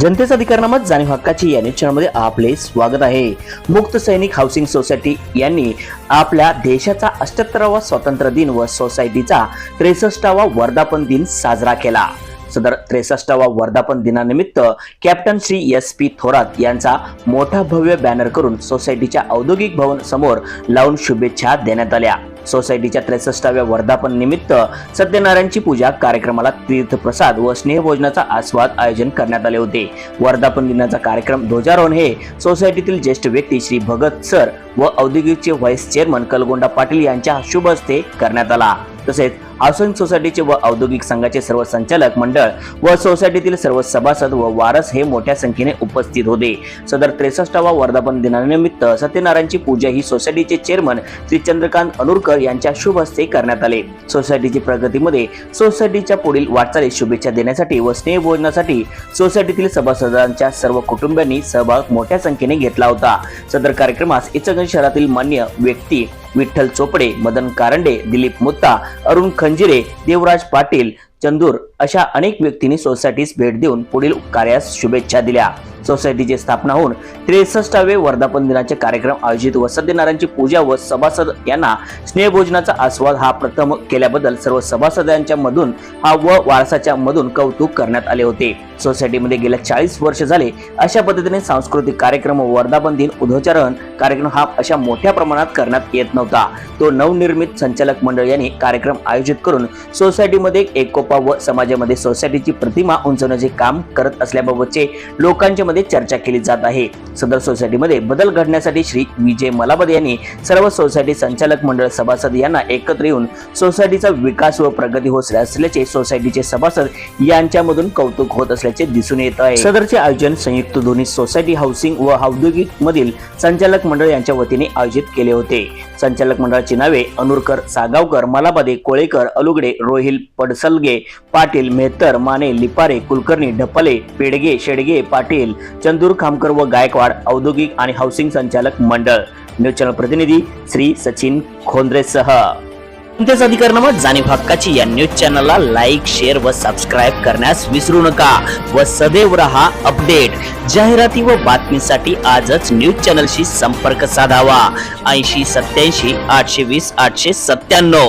जनतेचा अधिकारनामा जाणीव हक्काची या चॅनलमध्ये आपले स्वागत आहे. मुक्त सैनिक हाऊसिंग सोसायटी यांनी आपल्या देशाचा अष्ट्याहत्तरावा स्वातंत्र्य दिन व सोसायटीचा त्रेसष्टावा वर्धापन दिन साजरा केला. सदर त्रेसष्टावा वर्धापन दिनानिमित्त captain Shri S P Thorat यांचा मोठा भव्य बॅनर करून सोसायटीच्या औद्योगिक भवन समोर लावून शुभेच्छा देण्यात आल्या. सोसायटीच्या त्रेसष्टाव्या वर्धापन निमित्त सत्यनारायणची पूजा कार्यक्रमाला तीर्थप्रसाद व स्नेहभोजनाचा आस्वाद आयोजन करण्यात आले होते. वर्धापन दिनाचा कार्यक्रम ध्वजारोहण हे सोसायटीतील ज्येष्ठ व्यक्ती श्री भगत सर व औद्योगिकचे व्हाईस चेअरमन कलगोंडा पाटील यांच्या शुभ हस्ते करण्यात आला. तसेच हाऊसिंग सोसायटीचे व औद्योगिक संघाचे सर्व संचालक मंडळ व सोसायटीतील सर्व सभासद व वारस हे मोठ्या संख्येने उपस्थित होते. सदर त्रेसष्टावा वर्धापन दिनानिमित्त सत्यनारायणची पूजा ही सोसायटीचे चेअरमन श्री चंद्रकांत अनुरकर यांच्या शुभ हस्ते करण्यात आले. सोसायटीची प्रगतीमध्ये सोसायटीच्या पुढील वाटचालीस शुभेच्छा देण्यासाठी व स्नेहभोजनासाठी सोसायटीतील सभासदांच्या सर्व कुटुंबियांनी सहभाग मोठ्या संख्येने घेतला होता. सदर कार्यक्रमास इचलकरंजी शहरातील मान्य व्यक्ती विठ्ठल चोपडे मदन कारंडे दिलीप मुत्ता अरुण खंजिरे देवराज पाटील चंदूर अशा अनेक व्यक्तींनी सोसायटीस भेट देऊन पुढील कार्यास शुभेच्छा दिल्या. सोसायटीची स्थापना होऊन त्रेसष्टावे वर्धापन दिनाचे कार्यक्रम आयोजित. व सत्यनारायणची पूजा व सभासद यांना स्नेहभोजनाचा आस्वाद हा प्रथम केल्याबद्दल सर्व सभासदांच्या मधून हा व वारसाच्या मधून कौतुक करण्यात आले होते. सोसायटीमध्ये गेल्या चाळीस वर्ष झाले अशा पद्धतीने सांस्कृतिक कार्यक्रम वर्धापन दिन उद्घोचारण कार्यक्रम हा अशा मोठ्या प्रमाणात करण्यात येत नव्हता. तो नवनिर्मित संचालक मंडळ यांनी कार्यक्रम आयोजित करून सोसायटीमध्ये एकोपा व समाज समाजामध्ये सोसायटीची प्रतिमा उंचवण्याचे काम करत असल्याबाबतचे लोकांच्या मध्ये चर्चा केली जात आहे. सदर सोसायटीमध्ये बदल घडण्यासाठी श्री विजय मलाबद यांनी सर्व सोसायटी संचालक मंडळ सभासद यांना एकत्र येऊन सोसायटीचा विकास व प्रगती होत असल्याचे सोसायटीचे सभासद यांच्यामधून कौतुक होत असल्याचे दिसून येत आहे. सदरचे आयोजन संयुक्त दोन्ही सोसायटी हाऊसिंग व औद्योगिक मधील संचालक मंडळ यांच्या वतीने आयोजित केले होते. संचालक मंडळाची नावे अनुरकर सागावकर मलाबदे कोळेकर अलुगडे रोहिल पडसलगे पाटील पाटील मेहतर माने लिपारे कुलकर्णी ढपले पेडगे शेडगे पाटील चंदूर खामकर व गायकवाड औद्योगिक आणि हाऊसिंग संचालक मंडळ. न्यूज चॅनल प्रतिनिधी श्री सचिन खोंद्रेसह कोणत्याच अधिकारनामा जाणीव हक्काची या न्यूज चॅनलला लाईक शेअर व सबस्क्राईब करण्यास विसरू नका व सदैव रहा अपडेट. जाहिराती व बातमीसाठी आजच न्यूज चॅनलशी संपर्क साधावा. ऐंशी सत्याऐंशी आठशे वीस आठशे सत्त्याण्णव.